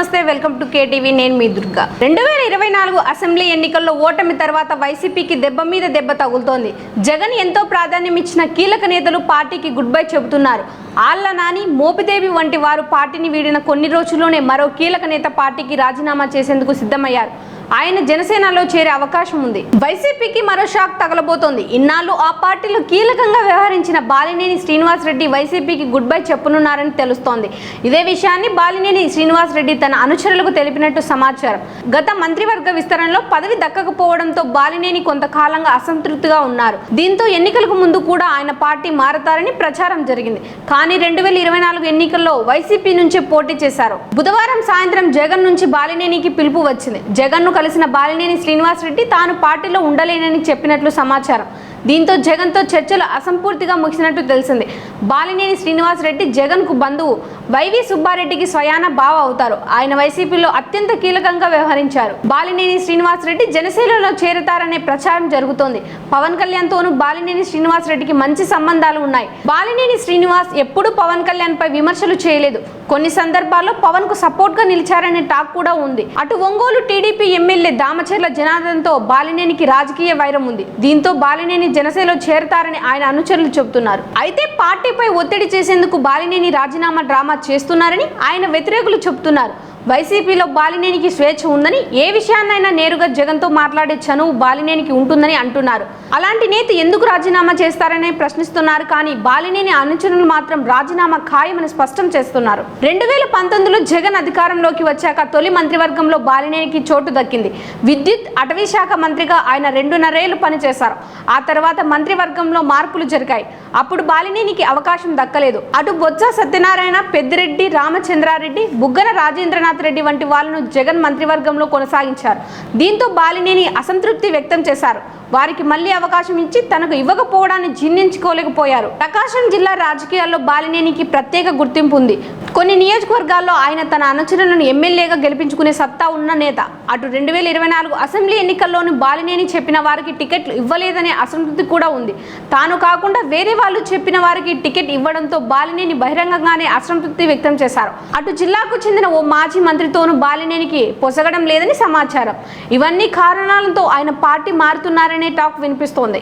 నమస్తే welcome to KTV నేను మీ దుర్గా. రెండు వేల ఇరవై నాలుగు అసెంబ్లీ ఎన్నికల్లో ఓటమి తర్వాత వైసీపీకి దెబ్బ మీద దెబ్బ తగులుతోంది. జగన్ ఎంతో ప్రాధాన్యం ఇచ్చిన కీలక నేతలు పార్టీకి గుడ్ బై చెబుతున్నారు. ఆళ్ళ నాని మోపిదేవి వంటి వారు పార్టీని వీడిన కొన్ని రోజుల్లోనే మరో కీలక నేత పార్టీకి రాజీనామా చేసేందుకు సిద్ధమయ్యారు. ఆయన జనసేనలో చేరే అవకాశం ఉంది. వైసీపీకి మరో షాక్ తగలబోతోంది. ఇన్నాళ్ళు ఆ పార్టీలో కీలకంగా వ్యవహరించిన బాలినేని శ్రీనివాస్ రెడ్డి వైసీపీకి గుడ్ బై చెప్పనున్నారని తెలుస్తోంది. ఇదే విషయాన్ని బాలినేని శ్రీనివాస్ రెడ్డి తన అనుచరులకు తెలిపినట్టు సమాచారం. గత మంత్రివర్గ విస్తరణలో పదవి దక్కకపోవడంతో బాలినేని కొంతకాలంగా అసంతృప్తిగా ఉన్నారు. దీంతో ఎన్నికలకు ముందు కూడా ఆయన పార్టీ మారతారని ప్రచారం జరిగింది. కానీ రెండు వేల ఇరవై నాలుగు ఎన్నికల్లో వైసీపీ నుంచే పోటీ చేశారు. బుధవారం సాయంత్రం జగన్ నుంచి బాలినేనికి పిలుపు వచ్చింది. జగన్ను కలిసిన బాలినేని శ్రీనివాస్ రెడ్డి తాను పార్టీలో ఉండలేనని చెప్పినట్లు సమాచారం. దీంతో జగన్తో చర్చలు అసంపూర్తిగా ముగిసినట్టు తెలిసింది. బాలినేని శ్రీనివాస్ రెడ్డి జగన్కు బంధువు. వైవి సుబ్బారెడ్డికి స్వయాన బావ అవుతారు. ఆయన వైసీపీలో అత్యంత కీలకంగా వ్యవహరించారు. బాలినేని శ్రీనివాస్ రెడ్డి జనసేనలో చేరతారనే ప్రచారం జరుగుతోంది. పవన్ కళ్యాణ్ తోనూ బాలినేని శ్రీనివాస్ రెడ్డికి మంచి సంబంధాలు ఉన్నాయి. బాలినేని శ్రీనివాస్ ఎప్పుడూ పవన్ కళ్యాణ్ పై విమర్శలు చేయలేదు. కొన్ని సందర్భాల్లో పవన్కు సపోర్ట్గా నిలిచారనే టాక్ కూడా ఉంది. అటు ఒంగోలు టీడీపీ ఎమ్మెల్యే దామచర్ల జనార్దన్తో బాలినేనికి రాజకీయ వైరం ఉంది. దీంతో బాలినేని జనసేనలో చేరతారని ఆయన అనుచరులు చెబుతున్నారు. అయితే పార్టీపై ఒత్తిడి చేసేందుకు బాలినేని రాజీనామా డ్రామా చేస్తున్నారని ఆయన వ్యతిరేకులు చెబుతున్నారు. వైసీపీలో బాలినేనికి స్వేచ్ఛ ఉందని ఏ విషయాన్నైనా నేరుగా జగన్తో మాట్లాడే చనువు బాలినేనికి ఉంటుందని అంటున్నారు. అలాంటి నేత ఎందుకు రాజీనామా చేస్తారని ప్రశ్నిస్తున్నారు. కానీ బాలినేని అనుచరులు మాత్రం రాజీనామా ఖాయమని స్పష్టం చేస్తున్నారు. రెండు వేల పంతొమ్మిదిలో జగన్ అధికారంలోకి వచ్చాక తొలి మంత్రివర్గంలో బాలినేనికి చోటు దక్కింది. విద్యుత్ అటవీ శాఖ మంత్రిగా ఆయన రెండున్నరేళ్ళు పనిచేశారు. ఆ తర్వాత మంత్రివర్గంలో మార్పులు జరిగాయి. అప్పుడు బాలినేనికి అవకాశం దక్కలేదు. అటు బొత్స సత్యనారాయణ పెద్దిరెడ్డి రామచంద్రారెడ్డి బుగ్గన రాజేంద్రనాథ్ రెడ్డి వంటి వాళ్ళను జగన్ మంత్రివర్గంలో కొనసాగించారు. దీంతో బాలినేని అసంతృప్తి వ్యక్తం చేశారు. వారికి మళ్ళీ అవకాశం ఇచ్చి తనకు ఇవ్వకపోవడాన్ని జీర్ణించుకోలేకపోయారు. ప్రకాశం జిల్లా రాజకీయాల్లో బాలినేనికి ప్రత్యేక గుర్తింపు ఉంది. కొన్ని నియోజకవర్గాల్లో ఆయన తన అనుచరులను ఎమ్మెల్యేగా గెలిపించుకునే సత్తా ఉన్న నేత. అటు రెండు వేల ఇరవై నాలుగు అసెంబ్లీ ఎన్నికల్లోని బాలినేని చెప్పిన వారికి టికెట్లు ఇవ్వలేదనే అసంతృప్తి కూడా ఉంది. తాను కాకుండా వేరే వాళ్ళు చెప్పిన వారికి టికెట్ ఇవ్వడంతో బాలినేని బహిరంగంగానే అసంతృప్తి వ్యక్తం చేశారు. అటు జిల్లాకు చెందిన ఓ మాజీ మాజీ మంత్రితోనూ బాలినేనికి పొసగడం లేదని సమాచారం. ఇవన్నీ కారణాలతో ఆయన పార్టీ మారుతున్నారనే టాక్ వినిపిస్తోంది.